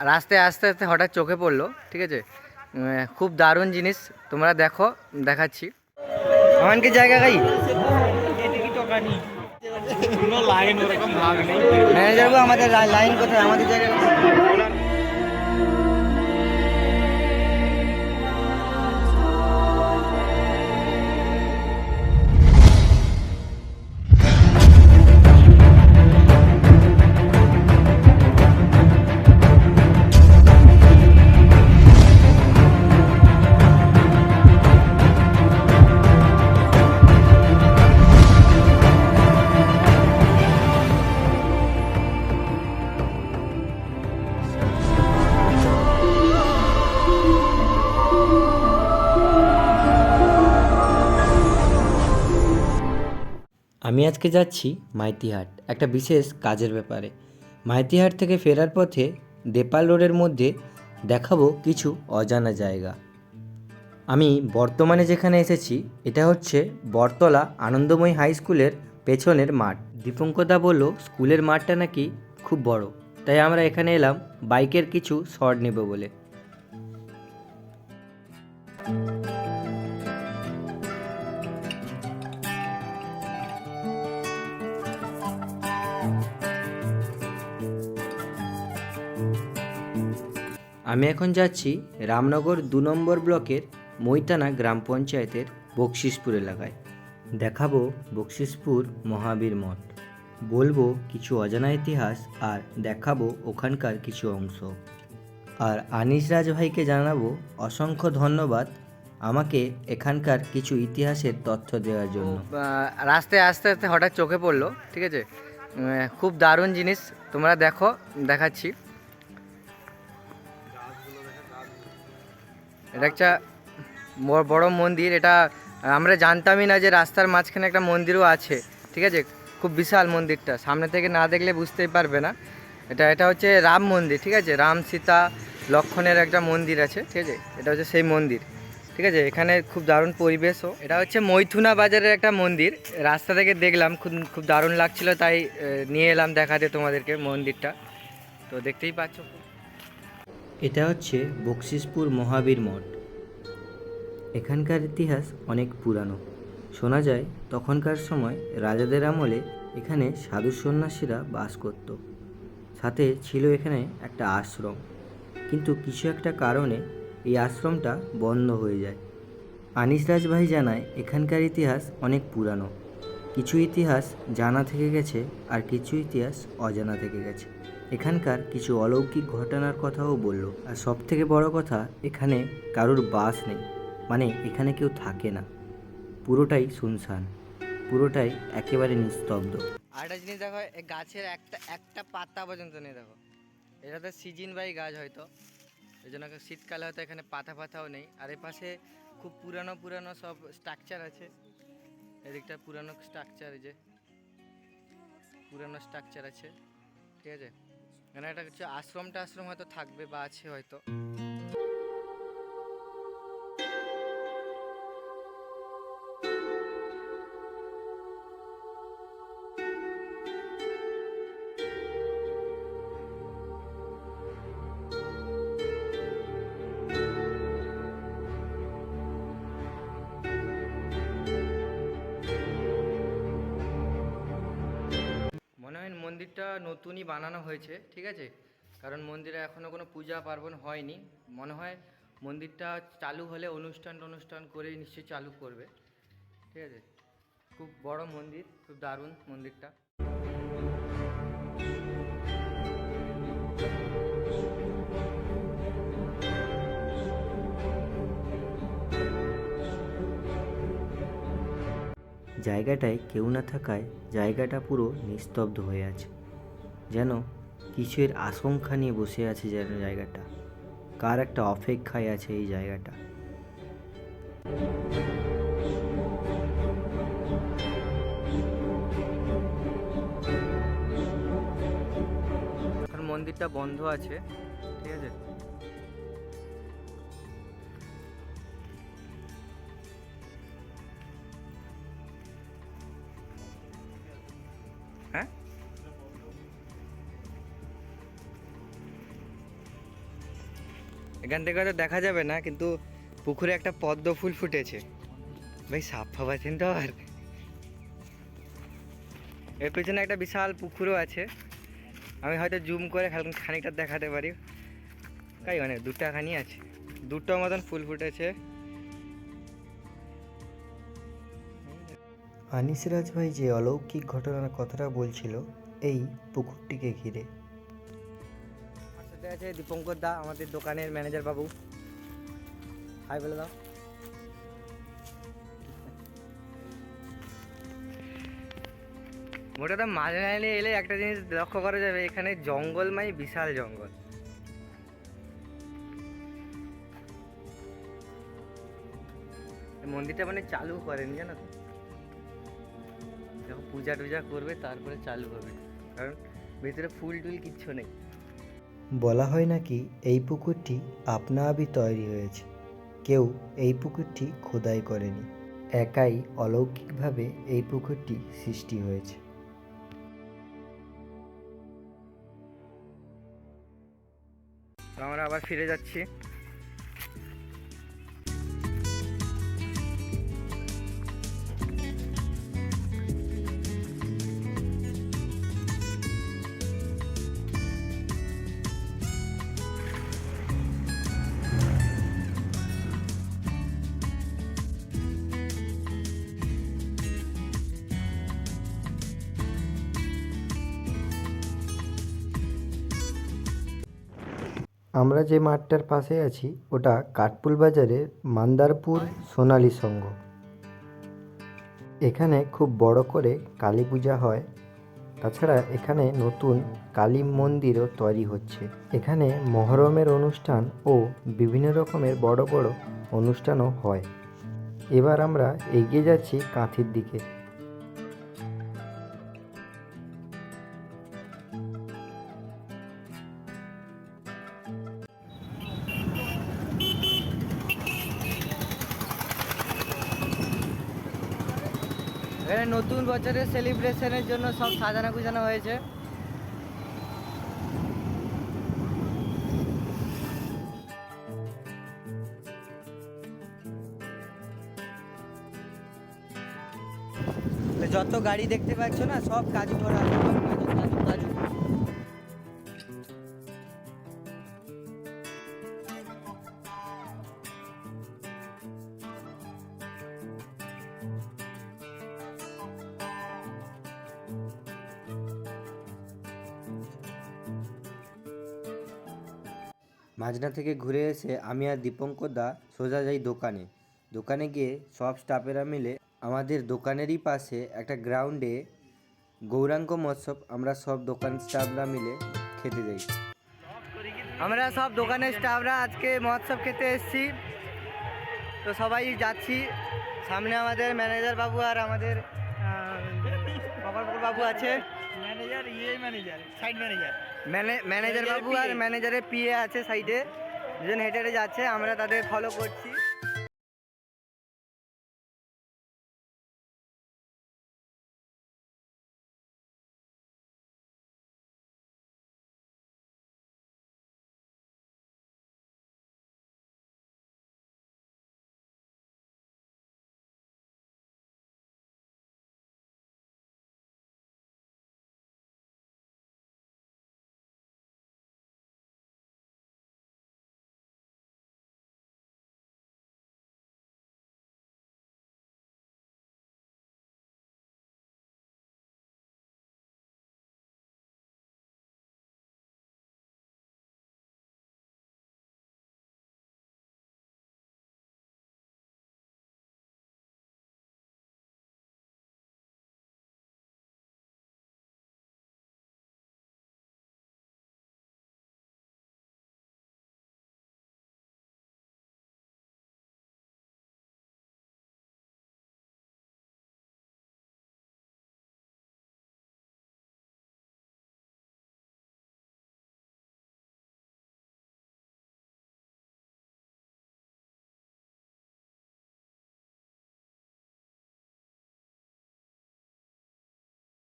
রাস্তায় আস্তে আস্তে হঠাৎ চোখে পড়ল ঠিক আছে? খুব দারুণ জিনিস তোমরা দেখো দেখাচ্ছি। আমাকে জায়গা গাই? কোনো লাইন ওরকম ম্যানেজার আমাদের লাইন কোথায়? আমাদের জায়গা আমি আজকে যাচ্ছি মাইতিহাট, একটা বিশেষ কাজের ব্যাপারে। মাইতিহাট থেকে ফেরার পথে দেপাল রোডের মধ্যে দেখাবো কিছু অজানা জায়গা। আমি বর্তমানে যেখানে এসেছি, এটা হচ্ছে বটতলা আনন্দময়ী হাই স্কুলের পেছনের মাঠ। দীপঙ্কদা বলল, স্কুলের মাঠটা নাকি খুব বড়, তাই আমরা এখানে এলাম বাইকের কিছু শট নেব বলে। আমি এখন যাচ্ছি রামনগর দু নম্বর ব্লকের মৈতানা গ্রাম পঞ্চায়েতের বকশিসপুর এলাকায়। দেখাবো বকশিসপুর মহাবীর মঠ। বলব কিছু অজানা ইতিহাস আর দেখাবো ওখানকার কিছু অংশ। আর আনিস রাজ ভাইকে জানাব অসংখ্য ধন্যবাদ আমাকে এখানকার কিছু ইতিহাসের তথ্য দেওয়ার জন্য। রাস্তায় আস্তে আস্তে হঠাৎ চোখে পড়ল, ঠিক আছে? খুব দারুণ জিনিস। তোমরা দেখো, দেখাচ্ছি। এটা একটা বড় মন্দির, এটা, আমরা জানতামই না যে রাস্তার মাঝখানে একটা মন্দিরও আছে, ঠিক আছে? খুব বিশাল মন্দিরটা, সামনে থেকে না দেখলে বুঝতেই পারবে না। এটা এটা হচ্ছে রাম মন্দির, ঠিক আছে? রাম, সীতা, লক্ষণের একটা মন্দির আছে, ঠিক আছে? এটা হচ্ছে সেই মন্দির, ঠিক আছে? এখানে খুব দারুণ পরিবেশও। এটা হচ্ছে মৈথুনা বাজারের একটা মন্দির, রাস্তা থেকে দেখলাম, খুব খুব দারুণ লাগছিল, তাই নিয়ে এলাম দেখাতে তোমাদেরকে মন্দিরটা। তো দেখতেই পাচ্ছ এটা হচ্ছে বকশিসপুর মহাবীর মঠ। এখানকার ইতিহাস অনেক পুরানো। শোনা যায়, তখনকার সময় রাজাদের আমলে এখানে সাধু সন্ন্যাসীরা বাস করত। সাথে ছিল এখানে একটা আশ্রম। কিন্তু কিছু একটা কারণে এই আশ্রমটা বন্ধ হয়ে যায়। আনিস রাজ ভাই জানায়, এখানকার ইতিহাস অনেক পুরানো। কিছু ইতিহাস জানা থেকে গেছে আর কিছু ইতিহাস অজানা থেকে গেছে। এখানকার কিছু অলৌকিক ঘটনার কথাও বলল। আর সব থেকে বড় কথা, এখানে কারোর বাস নেই। মানে এখানে কেউ থাকে না। পুরোটাই শুনশান। পুরোটাই একেবারে নিস্তব্ধ। আর একটা জিনিস দেখো গাছের একটা একটা পাতা পর্যন্ত নেই দেখো। এটা তো সিজন বাই গাছ হয়তো। এই জন্য শীতকালে হয়তো এখানে পাতা পাতাও নেই। আর এর পাশে খুব পুরানো পুরানো সব স্ট্রাকচার আছে। এদিকটা পুরানো স্ট্রাকচার যে। পুরানো স্ট্রাকচার আছে। ঠিক আছে? এখানে একটা হচ্ছে আশ্রমটা আশ্রম হয়তো থাকবে বা আছে হয়তো। মন্দিরটা নতুনই বানানো হয়েছে, ঠিক আছে? কারণ মন্দিরে এখনও কোনো পূজা পার্বণ হয়নি। মনে হয় মন্দিরটা চালু হলে অনুষ্ঠান অনুষ্ঠান করে নিশ্চয়ই চালু করবে, ঠিক আছে? খুব বড় মন্দির, খুব দারুণ মন্দিরটা। জায়গাটায় কেউ না থাকায় জায়গাটা পুরো নিস্তব্ধ হয়ে আছে। যেন কিছুর আশঙ্কা নিয়ে বসে আছে যেন জায়গাটা। কার একটা অপেক্ষায় আছে এই জায়গাটা। মন্দিরটা বন্ধ আছে, ঠিক আছে? এখান থেকে হয়তো দেখা যাবে না, কিন্তু পুকুরে একটা পদ্ম ফুল ফুটেছে। ভাই, সাপ ফাপ আছেন তো আর। এর পেছনে একটা বিশাল পুকুরও আছে। আমি হয়তো জুম করে খানিকটা দেখাতে পারি। তাই মানে দুটা খানি আছে। দুটো মতন ফুল ফুটেছে। আনিস রাজ ভাই যে অলৌকিক ঘটনার কথাটা বলছিল, এই পুকুরটিকে ঘিরে। আছে, দীপঙ্কর দা, আমাদের দোকানের ম্যানেজার বাবু। হাই বলে দাও। মোটাটা মাঝে এলে একটা জিনিস লক্ষ্য করা যাবে, এখানে জঙ্গল মানে বিশাল জঙ্গল। মন্দিরটা মানে চালু করেন, জানো তো? যখন পূজা টুজা করবে, তারপরে চালু হবে। কারণ ভিতরে ফুল টুল কিচ্ছু নেই। বলা হয় নাকি এই পুকুরটি আপনা আপনি তৈরি হয়েছে। কেউ এই পুকুরটি খোদাই করেনি। একাই অলৌকিকভাবে এই পুকুরটি সৃষ্টি হয়েছে। আমরা আবার ফিরে যাচ্ছি। আমরা যে মাঠটার পাশে আছি, ওটা কাঠপুল বাজারের মান্দারপুর সোনালী সংঘ। এখানে খুব বড় করে কালী পূজা হয়। তাছাড়া এখানে নতুন কালী মন্দিরও তৈরি হচ্ছে। এখানে মহরমের অনুষ্ঠান ও বিভিন্ন রকমের বড় বড় অনুষ্ঠানও হয়। এবার আমরা এগিয়ে যাচ্ছি কাঁথির দিকে। নতুন বছরের সেলিব্রেশনের জন্য সব সাজানো গুছানো হয়েছে। যত গাড়ি দেখতে পাচ্ছ না, সব কাজ ভরা মাজনা থেকে ঘুরে এসে আমি আর দীপঙ্কর দা সোজা যাই দোকানে। দোকানে গিয়ে সব স্টাফেরা মিলে আমাদের দোকানেরই পাশে একটা গ্রাউন্ডে গৌরাঙ্গ মৎসব আমরা সব দোকান স্টাফরা মিলে খেতে যাই। আমরা সব দোকানের স্টাফরা আজকে মহোৎসব খেতে এসেছি। তো সবাই যাচ্ছি। সামনে আমাদের ম্যানেজার বাবু আর আমাদের বাবু আছে। ম্যানেজার ইয়ে ম্যানেজার সাইড ম্যানেজার। ম্যানেজার বাবু আর ম্যানেজারের পিএ আছে সাইডে দুজন হেঁটে হেঁটে যাচ্ছে আমরা তাদের ফলো করছি।